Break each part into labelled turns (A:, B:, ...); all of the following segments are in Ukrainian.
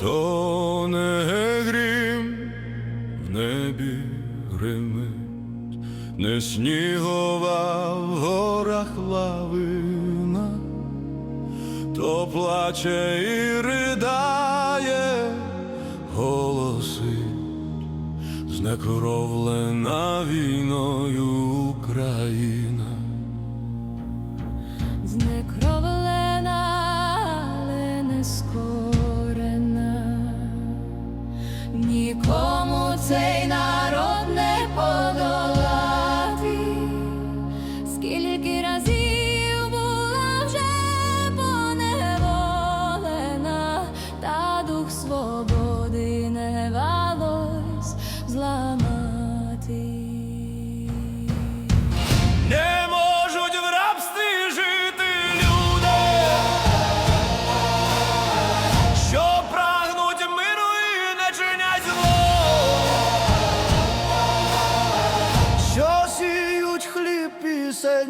A: то не грім в небі гримить, не снігова в горах лавина, то плаче і ридає голосить, знекровлена війною Україна.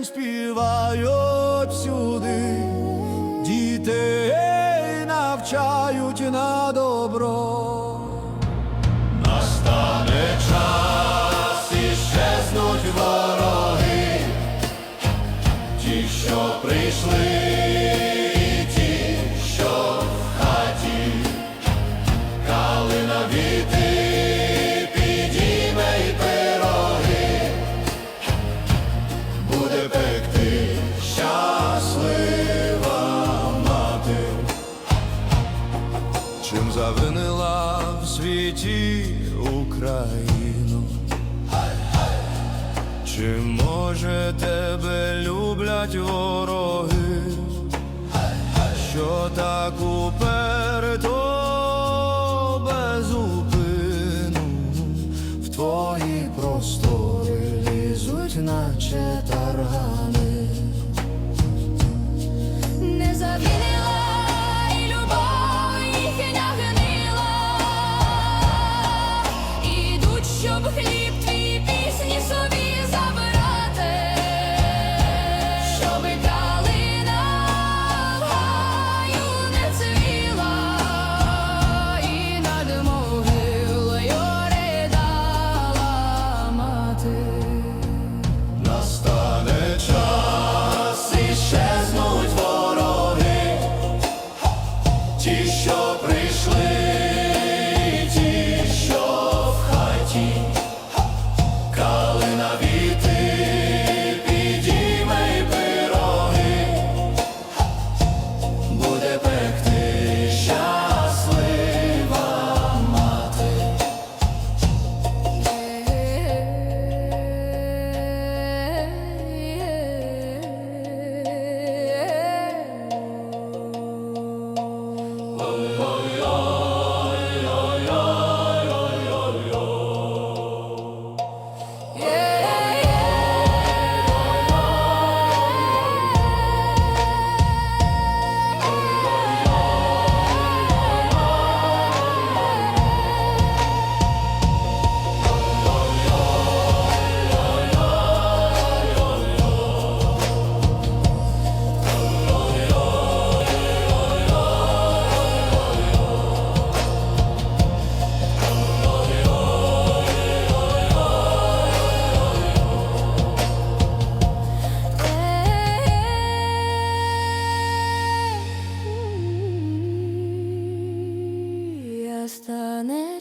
A: Пісень співають всюди, дітей навчають на добро. Настане час щезнуть вороги, ті, що прийшли, світі Україну? Чи може тебе люблять вороги, що так уперто безупину в твої простори лізуть, наче таргани.
B: Не завінила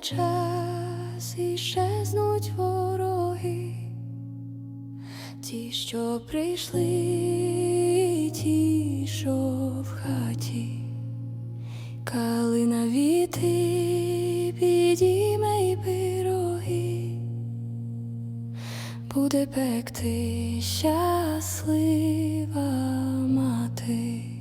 A: час і щезнуть вороги, ті, що прийшли,
B: ті, що в хаті, калина віти, підійме й пироги, буде пекти щаслива мати.